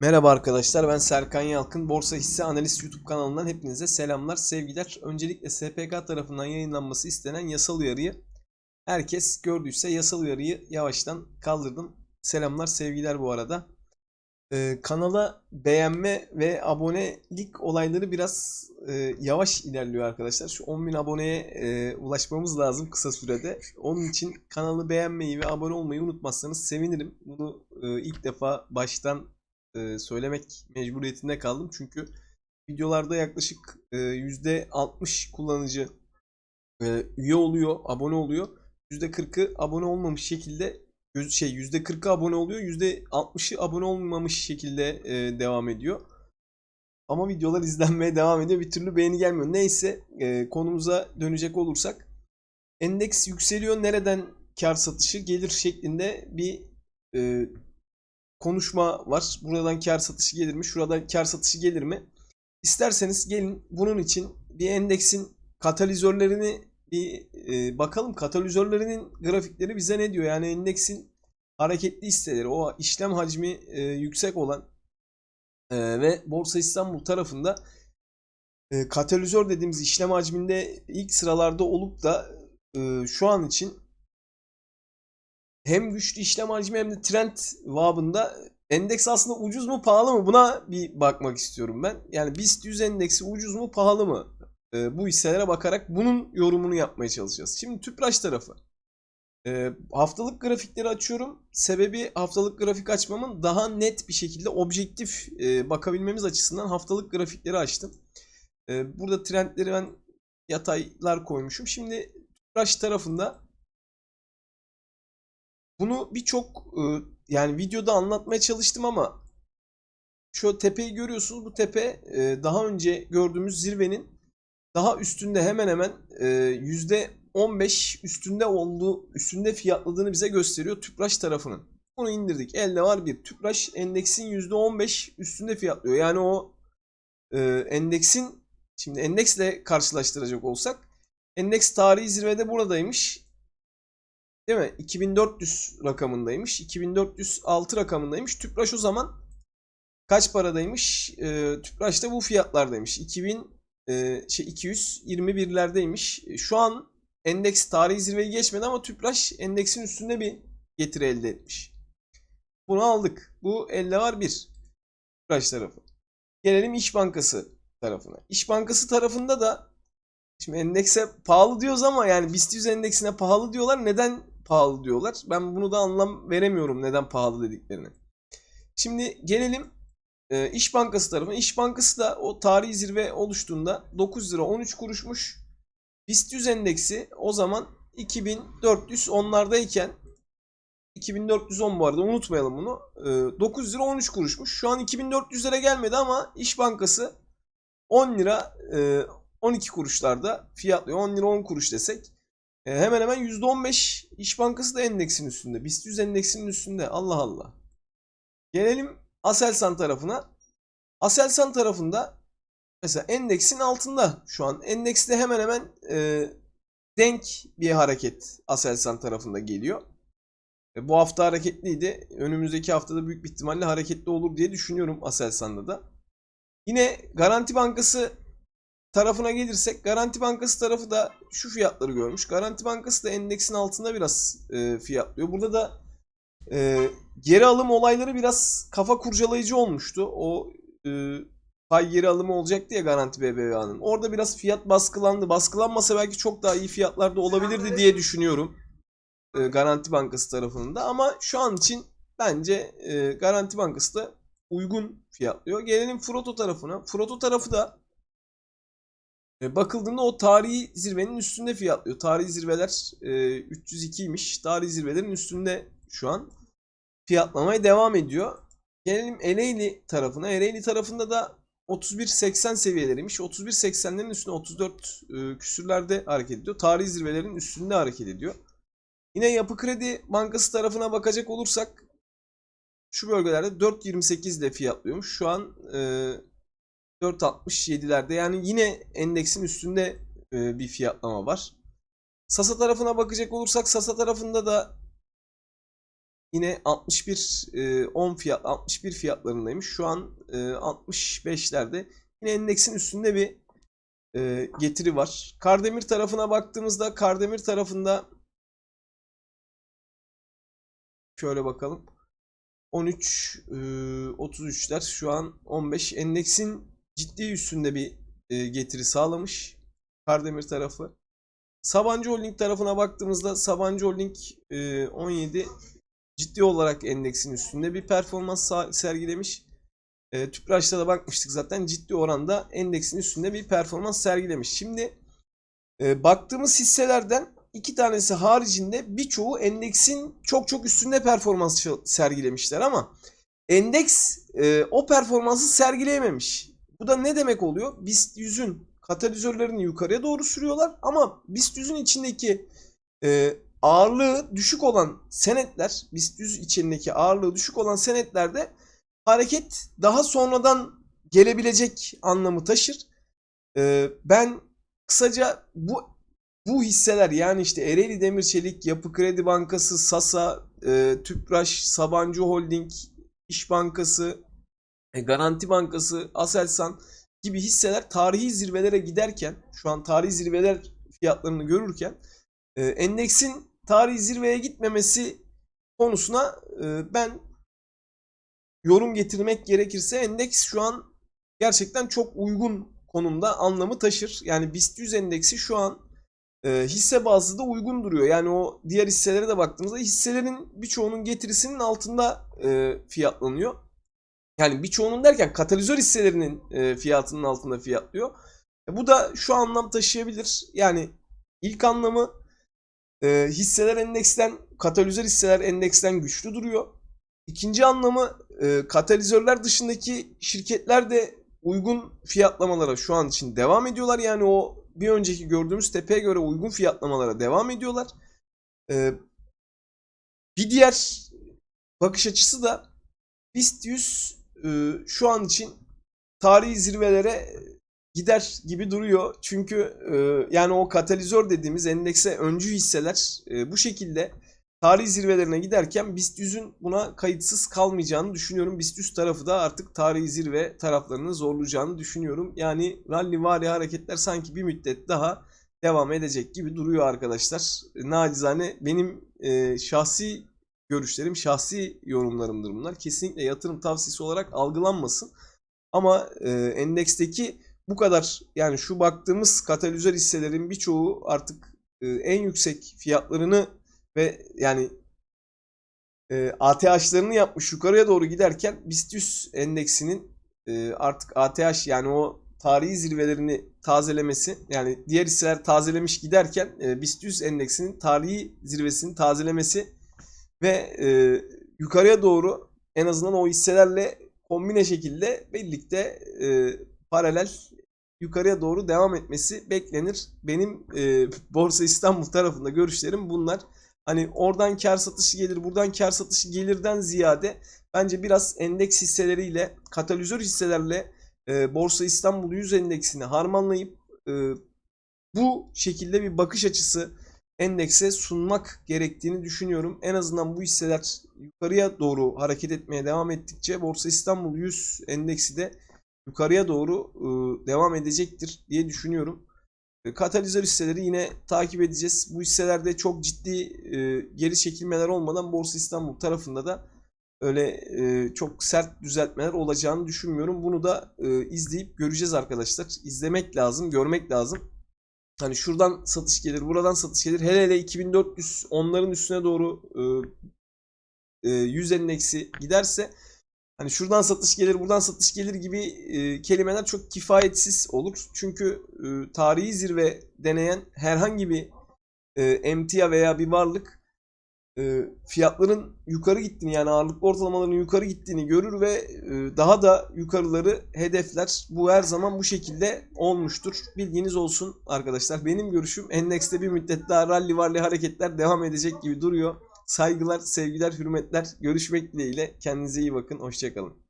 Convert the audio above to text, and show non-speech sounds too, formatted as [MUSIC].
Merhaba arkadaşlar ben Serkan Yalkın. Borsa Hisse Analiz YouTube kanalından hepinize selamlar, sevgiler. Öncelikle SPK tarafından yayınlanması istenen yasal uyarıyı herkes gördüyse yasal uyarıyı yavaştan kaldırdım. Selamlar, sevgiler bu arada. Ee, kanala beğenme ve abonelik olayları biraz e, yavaş ilerliyor arkadaşlar. Şu 10.000 aboneye e, ulaşmamız lazım kısa sürede. Onun için kanalı beğenmeyi ve abone olmayı unutmazsanız sevinirim. Bunu e, ilk defa baştan e, söylemek mecburiyetinde kaldım. Çünkü videolarda yaklaşık e, %60 kullanıcı e, üye oluyor, abone oluyor. %40'ı abone olmamış şekilde şey %40'ı abone oluyor, %60'ı abone olmamış şekilde e, devam ediyor. Ama videolar [LAUGHS] izlenmeye devam ediyor. Bir türlü beğeni gelmiyor. Neyse e, konumuza dönecek olursak endeks yükseliyor. Nereden kar satışı gelir şeklinde bir e, konuşma var. Buradan kar satışı gelir mi? Şuradan kar satışı gelir mi? İsterseniz gelin bunun için bir endeksin katalizörlerini bir e, bakalım. Katalizörlerinin grafikleri bize ne diyor? Yani endeksin hareketli hisseleri, o işlem hacmi e, yüksek olan e, ve Borsa İstanbul tarafında e, katalizör dediğimiz işlem hacminde ilk sıralarda olup da e, şu an için hem güçlü işlem hacmi hem de trend babında endeks aslında ucuz mu pahalı mı buna bir bakmak istiyorum ben. Yani BIST 100 endeksi ucuz mu pahalı mı? Ee, bu hisselere bakarak bunun yorumunu yapmaya çalışacağız. Şimdi Tüpraş tarafı. Ee, haftalık grafikleri açıyorum. Sebebi haftalık grafik açmamın daha net bir şekilde objektif e, bakabilmemiz açısından haftalık grafikleri açtım. Ee, burada trendleri ben yataylar koymuşum. Şimdi Tüpraş tarafında bunu birçok e, yani videoda anlatmaya çalıştım ama şu tepeyi görüyorsunuz. Bu tepe e, daha önce gördüğümüz zirvenin daha üstünde hemen hemen e, %15 üstünde olduğu üstünde fiyatladığını bize gösteriyor Tüpraş tarafının. Bunu indirdik. Elde var bir. Tüpraş endeksin %15 üstünde fiyatlıyor. Yani o endeksin şimdi endeksle karşılaştıracak olsak endeks tarihi zirvede buradaymış. Değil mi? 2400 rakamındaymış. 2406 rakamındaymış. Tüpraş o zaman kaç paradaymış? Ee, Tüpraş da bu fiyatlardaymış. 2000 e, şey 221'lerdeymiş. E, Şu an endeks tarihi zirveyi geçmedi ama Tüpraş endeksin üstünde bir getiri elde etmiş. Bunu aldık. Bu elde var bir. Tüpraş tarafı. Gelelim İş Bankası tarafına. İş Bankası tarafında da Şimdi endekse pahalı diyoruz ama yani BIST 100 endeksine pahalı diyorlar. Neden pahalı diyorlar? Ben bunu da anlam veremiyorum neden pahalı dediklerini. Şimdi gelelim e, İş Bankası tarafına. İş Bankası da o tarihi zirve oluştuğunda 9 lira 13 kuruşmuş. BIST 100 endeksi o zaman 2400 onlardayken 2410 bu arada unutmayalım bunu. E, 9 lira 13 kuruşmuş. Şu an 2400'lere gelmedi ama İş Bankası 10 lira e, 12 kuruşlarda fiyatlıyor. 10 lira 10 kuruş desek. E, hemen hemen %15 İş Bankası da endeksin üstünde. BIST 100 endeksinin üstünde. Allah Allah. Gelelim Aselsan tarafına. Aselsan tarafında mesela endeksin altında şu an. Endekste hemen hemen e, denk bir hareket Aselsan tarafında geliyor. E, bu hafta hareketliydi. Önümüzdeki haftada büyük bir ihtimalle hareketli olur diye düşünüyorum Aselsan'da da. Yine Garanti Bankası tarafına gelirsek Garanti Bankası tarafı da şu fiyatları görmüş. Garanti Bankası da endeksin altında biraz e, fiyatlıyor. Burada da e, geri alım olayları biraz kafa kurcalayıcı olmuştu. O e, pay geri alımı olacaktı ya Garanti BBVA'nın. Orada biraz fiyat baskılandı. Baskılanmasa belki çok daha iyi fiyatlarda olabilirdi diye düşünüyorum. E, Garanti Bankası tarafının da. Ama şu an için bence e, Garanti Bankası da uygun fiyatlıyor. Gelelim Froto tarafına. Froto tarafı da bakıldığında o tarihi zirvenin üstünde fiyatlıyor. Tarihi zirveler e, 302'ymiş. Tarihi zirvelerin üstünde şu an fiyatlamaya devam ediyor. Gelelim Ereğli tarafına. Ereğli tarafında da 31.80 seviyeleriymiş. 31.80'lerin üstünde 34 e, küsürlerde hareket ediyor. Tarihi zirvelerin üstünde hareket ediyor. Yine Yapı Kredi Bankası tarafına bakacak olursak şu bölgelerde 4.28 ile fiyatlıyormuş. Şu an e, 4.67'lerde yani yine endeksin üstünde e, bir fiyatlama var. Sasa tarafına bakacak olursak Sasa tarafında da yine 61 e, 10 fiyat 61 fiyatlarındaymış. Şu an e, 65'lerde. Yine endeksin üstünde bir e, getiri var. Kardemir tarafına baktığımızda Kardemir tarafında şöyle bakalım. 13 e, 33'ler şu an 15 endeksin ciddi üstünde bir e, getiri sağlamış Kardemir tarafı. Sabancı Holding tarafına baktığımızda Sabancı Holding e, 17 ciddi olarak endeksin üstünde bir performans sergilemiş. E, Tüpraş'ta da bakmıştık zaten ciddi oranda endeksin üstünde bir performans sergilemiş. Şimdi e, baktığımız hisselerden iki tanesi haricinde birçoğu endeksin çok çok üstünde performans sergilemişler ama endeks e, o performansı sergileyememiş. Bu da ne demek oluyor? BIST 100'ün katalizörlerini yukarıya doğru sürüyorlar ama BIST 100'ün içindeki e, ağırlığı düşük olan senetler, BIST 100 içindeki ağırlığı düşük olan senetlerde hareket daha sonradan gelebilecek anlamı taşır. E, ben kısaca bu bu hisseler yani işte Ereğli Demir Çelik, Yapı Kredi Bankası, Sasa, e, Tüpraş, Sabancı Holding, İş Bankası, Garanti Bankası, Aselsan gibi hisseler tarihi zirvelere giderken, şu an tarihi zirveler fiyatlarını görürken e, endeksin tarihi zirveye gitmemesi konusuna e, ben yorum getirmek gerekirse endeks şu an gerçekten çok uygun konumda anlamı taşır. Yani BIST 100 endeksi şu an e, hisse bazlı da uygun duruyor. Yani o diğer hisselere de baktığımızda hisselerin birçoğunun getirisinin altında e, fiyatlanıyor. Yani birçoğunun derken katalizör hisselerinin e, fiyatının altında fiyatlıyor. E, bu da şu anlam taşıyabilir. Yani ilk anlamı e, hisseler endeksten, katalizör hisseler endeksten güçlü duruyor. İkinci anlamı e, katalizörler dışındaki şirketler de uygun fiyatlamalara şu an için devam ediyorlar. Yani o bir önceki gördüğümüz tepeye göre uygun fiyatlamalara devam ediyorlar. E, bir diğer bakış açısı da BIST 100 e, şu an için tarihi zirvelere gider gibi duruyor. Çünkü e, yani o katalizör dediğimiz endekse öncü hisseler e, bu şekilde tarihi zirvelerine giderken BIST 100'ün buna kayıtsız kalmayacağını düşünüyorum. BIST 100 tarafı da artık tarihi zirve taraflarını zorlayacağını düşünüyorum. Yani rally vari hareketler sanki bir müddet daha devam edecek gibi duruyor arkadaşlar. Nacizane benim e, şahsi görüşlerim, şahsi yorumlarımdır bunlar. Kesinlikle yatırım tavsiyesi olarak algılanmasın. Ama e, endeksteki bu kadar yani şu baktığımız katalizör hisselerin birçoğu artık e, en yüksek fiyatlarını ve yani e, ATH'larını yapmış yukarıya doğru giderken BIST 100 endeksinin e, artık ATH yani o tarihi zirvelerini tazelemesi yani diğer hisseler tazelemiş giderken e, BIST 100 endeksinin tarihi zirvesini tazelemesi ve e, yukarıya doğru en azından o hisselerle kombine şekilde birlikte e, paralel yukarıya doğru devam etmesi beklenir. Benim e, Borsa İstanbul tarafında görüşlerim bunlar. Hani oradan kar satışı gelir, buradan kar satışı gelirden ziyade bence biraz endeks hisseleriyle, katalizör hisselerle e, Borsa İstanbul 100 endeksini harmanlayıp e, bu şekilde bir bakış açısı endekse sunmak gerektiğini düşünüyorum. En azından bu hisseler yukarıya doğru hareket etmeye devam ettikçe Borsa İstanbul 100 endeksi de yukarıya doğru e, devam edecektir diye düşünüyorum. E, Katalizör hisseleri yine takip edeceğiz. Bu hisselerde çok ciddi e, geri çekilmeler olmadan Borsa İstanbul tarafında da öyle e, çok sert düzeltmeler olacağını düşünmüyorum. Bunu da izleyip göreceğiz arkadaşlar. İzlemek lazım, görmek lazım. Hani şuradan satış gelir, buradan satış gelir. Hele hele 2400 onların üstüne doğru e, e, 100 endeksi giderse hani şuradan satış gelir, buradan satış gelir gibi e, kelimeler çok kifayetsiz olur. Çünkü e, tarihi zirve deneyen herhangi bir e, emtia veya bir varlık e, fiyatların yukarı gittiğini yani ağırlıklı ortalamaların yukarı gittiğini görür ve e, daha da yukarıları hedefler. Bu her zaman bu şekilde olmuştur. Bilginiz olsun arkadaşlar. Benim görüşüm endekste bir müddet daha rally varlı hareketler devam edecek gibi duruyor. Saygılar, sevgiler, hürmetler. Görüşmek dileğiyle. Kendinize iyi bakın. Hoşçakalın.